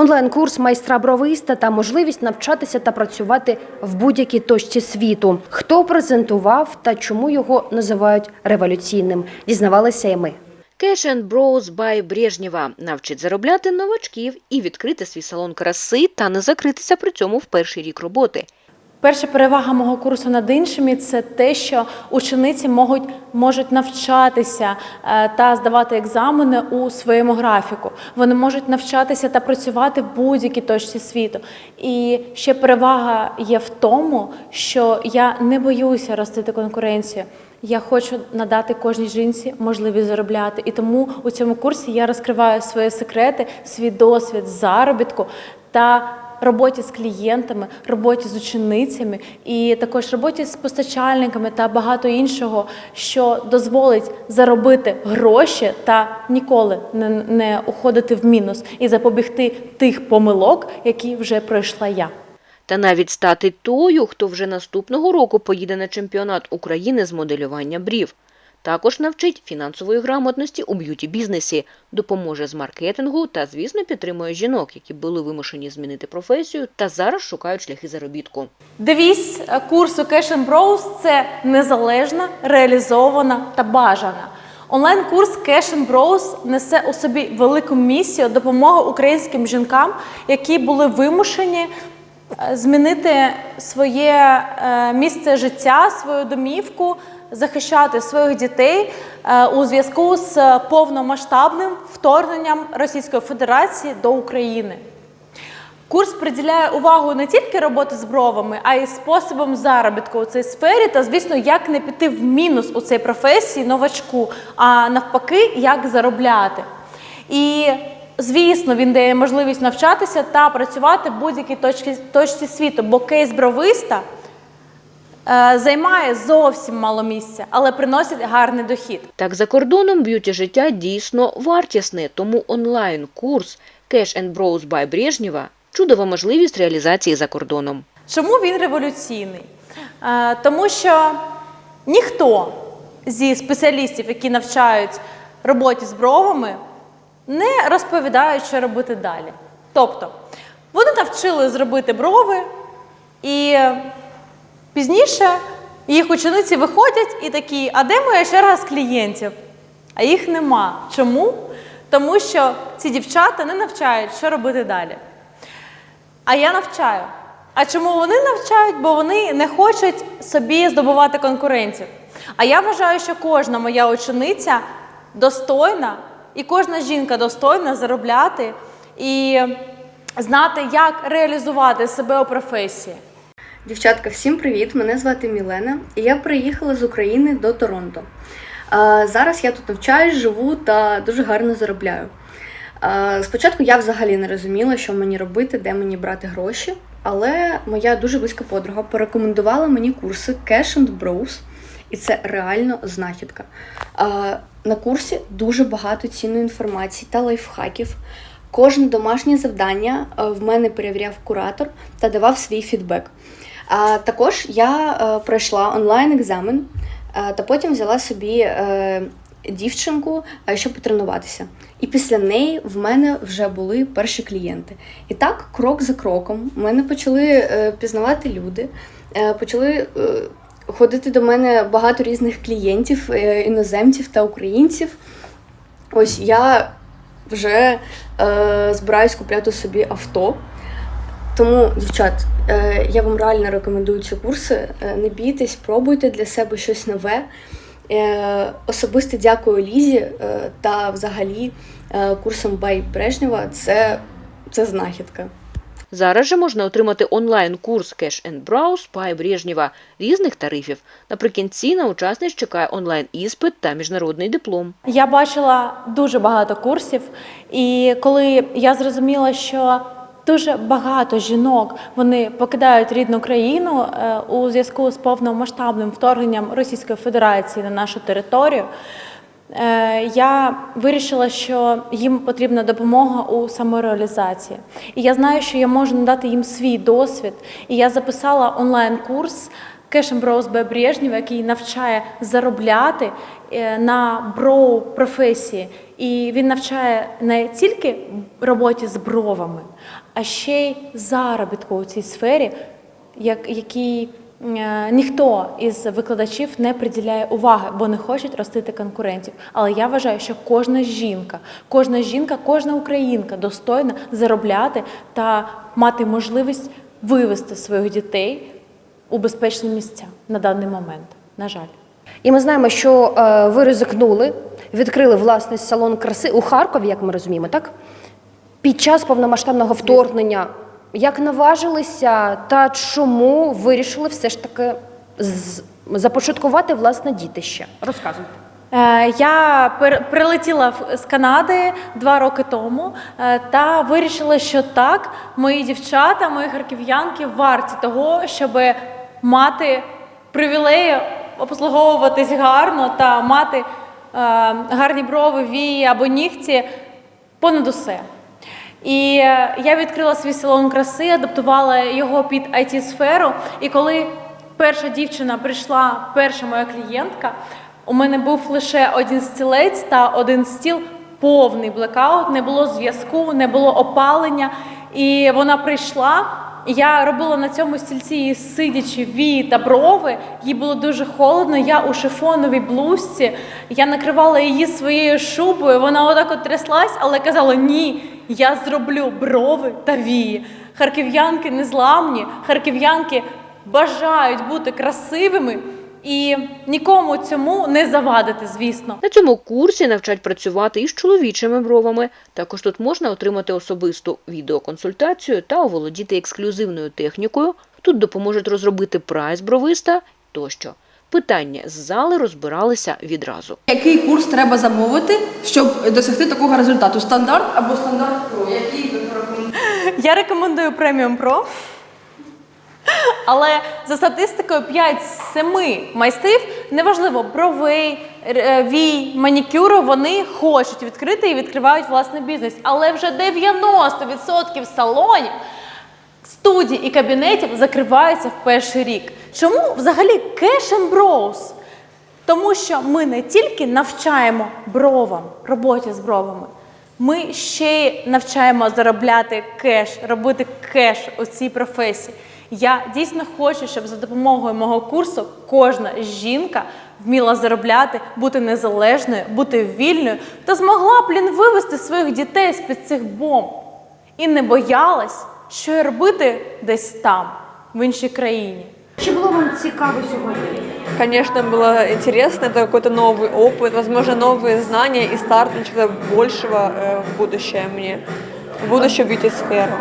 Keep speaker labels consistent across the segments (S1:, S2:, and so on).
S1: Онлайн-курс майстра бровиста та можливість навчатися та працювати в будь-якій точці світу. Хто презентував та чому його називають революційним, дізнавалися і ми.
S2: Cash and Bros by Брежнєва навчить заробляти новачків і відкрити свій салон краси та не закритися при цьому в перший рік роботи.
S3: Перша перевага мого курсу над іншими це те, що учениці можуть, можуть навчатися е, та здавати екзамени у своєму графіку. Вони можуть навчатися та працювати в будь-якій точці світу. І ще перевага є в тому, що я не боюся ростити конкуренцію. Я хочу надати кожній жінці можливість заробляти. І тому у цьому курсі я розкриваю свої секрети, свій досвід заробітку та роботі з клієнтами, роботі з ученицями і також роботі з постачальниками та багато іншого, що дозволить заробити гроші та ніколи не, не уходити в мінус і запобігти тих помилок, які вже пройшла я.
S2: Та навіть стати тою, хто вже наступного року поїде на чемпіонат України з моделювання брів. Також навчить фінансової грамотності у б'юті-бізнесі, допоможе з маркетингу та, звісно, підтримує жінок, які були вимушені змінити професію та зараз шукають шляхи заробітку.
S3: Девіз е, курсу Cash and Bros – це незалежна, реалізована та бажана. Онлайн-курс Cash and Bros несе у собі велику місію допомоги українським жінкам, які були вимушені змінити своє е, місце життя, свою домівку, захищати своїх дітей е, у зв'язку з повномасштабним вторгненням Російської Федерації до України. Курс приділяє увагу не тільки роботи з бровами, а й способом заробітку у цій сфері, та, звісно, як не піти в мінус у цій професії новачку, а навпаки, як заробляти. І, звісно, він дає можливість навчатися та працювати в будь-якій точці, точці світу, бо кейс бровиста е, займає зовсім мало місця, але приносить гарний дохід.
S2: Так, за кордоном б'юті життя дійсно вартісне, тому онлайн-курс Cash and Bros by Брежнєва – чудова можливість реалізації за кордоном.
S3: Чому він революційний? Е, Тому що ніхто зі спеціалістів, які навчають роботі з бровами, не розповідають, що робити далі. Тобто, вони навчили зробити брови, і пізніше їх учениці виходять і такі, а де моя черга з клієнтів? А їх нема. Чому? Тому що ці дівчата не навчають, що робити далі. А я навчаю. А чому вони навчають? Бо вони не хочуть собі здобувати конкурентів. А я вважаю, що кожна моя учениця достойна, і кожна жінка достойна заробляти і знати, як реалізувати себе у професії.
S4: Дівчатка, всім привіт! Мене звати Мілена, і я приїхала з України до Торонто. Зараз я тут навчаюсь, живу та дуже гарно заробляю. Спочатку я взагалі не розуміла, що мені робити, де мені брати гроші, але моя дуже близька подруга порекомендувала мені курси Cash and Bros, і це реально знахідка. На курсі дуже багато цінної інформації та лайфхаків. Кожне домашнє завдання е, в мене перевіряв куратор та давав свій фідбек. А також я е, пройшла онлайн-екзамен е, та потім взяла собі дівчинку, щоб потренуватися. І після неї в мене вже були перші клієнти. І так, крок за кроком, мене почали пізнавати люди, почали ходити до мене багато різних клієнтів, е, іноземців та українців. Ось я вже е, збираюсь купляти собі авто. Тому, дівчат, е, я вам реально рекомендую ці курси. Е, Не бійтесь, пробуйте для себе щось нове. Е, Особисто дякую Лізі е, та взагалі е, курсом Бай Брежнєва. Це, це знахідка.
S2: Зараз же можна отримати онлайн-курс Cash and Browse by Брежнєва різних тарифів. Наприкінці на учасниць чекає онлайн-іспит та міжнародний диплом.
S3: Я бачила дуже багато курсів, і коли я зрозуміла, що дуже багато жінок вони покидають рідну країну е, у зв'язку з повномасштабним вторгненням Російської Федерації на нашу територію. Е, Я вирішила, що їм потрібна допомога у самореалізації. І я знаю, що я можу надати їм свій досвід. І я записала онлайн-курс Кешем Броуз Б. Брежнєва, який навчає заробляти е, на броу професії. І він навчає не тільки роботі з бровами, а ще й заробітку у цій сфері, як, який ніхто із викладачів не приділяє уваги, бо не хочуть ростити конкурентів. Але я вважаю, що кожна жінка, кожна жінка, кожна українка достойна заробляти та мати можливість вивести своїх дітей у безпечні місця на даний момент. На жаль.
S1: І ми знаємо, що е, ви ризикнули, відкрили власний салон краси у Харкові, як ми розуміємо, так? Під час повномасштабного вторгнення. Як наважилися та чому вирішили все ж таки започаткувати власне дітище? Розказуйте.
S3: Я прилетіла з Канади два роки тому е, та вирішила, що так, мої дівчата, мої харків'янки варті того, щоб мати привілеї обслуговуватись гарно та мати е, гарні брови, вії або нігті понад усе. І е, я відкрила свій салон краси, адаптувала його під it сферу І коли перша дівчина прийшла, перша моя клієнтка, у мене був лише один стілець та один стіл, повний блекаут, не було зв'язку, не було опалення. І вона прийшла. Я робила на цьому стільці сидячи вії та брови. Їй було дуже холодно. Я у шифоновій блузці. Я накривала її своєю шубою. Вона отак от тряслась, але казала: ні, я зроблю брови та вії. Харків'янки незламні, харків'янки бажають бути красивими і нікому цьому не завадити, звісно.
S2: На цьому курсі навчать працювати із чоловічими бровами. Також тут можна отримати особисту відеоконсультацію та оволодіти ексклюзивною технікою. Тут допоможуть розробити прайс бровиста тощо. Питання з зали розбиралися відразу.
S5: Який курс треба замовити, щоб досягти такого результату? Стандарт або стандарт про? Який ви порекомендуєте?
S3: Я рекомендую преміум Pro. Але за статистикою 5 з 7 майстрів, неважливо, бровей, р- е, вій, манікюру, вони хочуть відкрити і відкривають власний бізнес. Але вже 90% салонів, студій і кабінетів закриваються в перший рік. Чому взагалі Cash and Bros? Тому що ми не тільки навчаємо бровам, роботі з бровами, ми ще й навчаємо заробляти кеш, робити кеш у цій професії. Я дійсно хочу, щоб за допомогою мого курсу кожна жінка вміла заробляти, бути незалежною, бути вільною та змогла, блін, вивести своїх дітей з-під цих бомб. І не боялась, що робити десь там, в іншій країні.
S1: Чи було вам цікаво сьогодні?
S6: Конечно, было интересно, это какой-то новый опыт, возможно, новые знания и старт на чего-то большего э, в будущее мне, в будущую бьюти-сферу.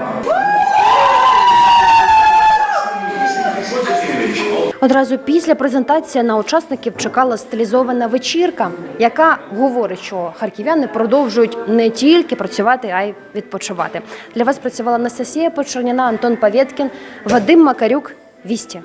S1: Одразу після презентації на учасників чекала стилізована вечірка, яка говорить, що харків'яни продовжують не тільки працювати, а й відпочивати. Для вас працювала Анастасія Почерніна, Антон Павєткін, Вадим Макарюк. Вісті.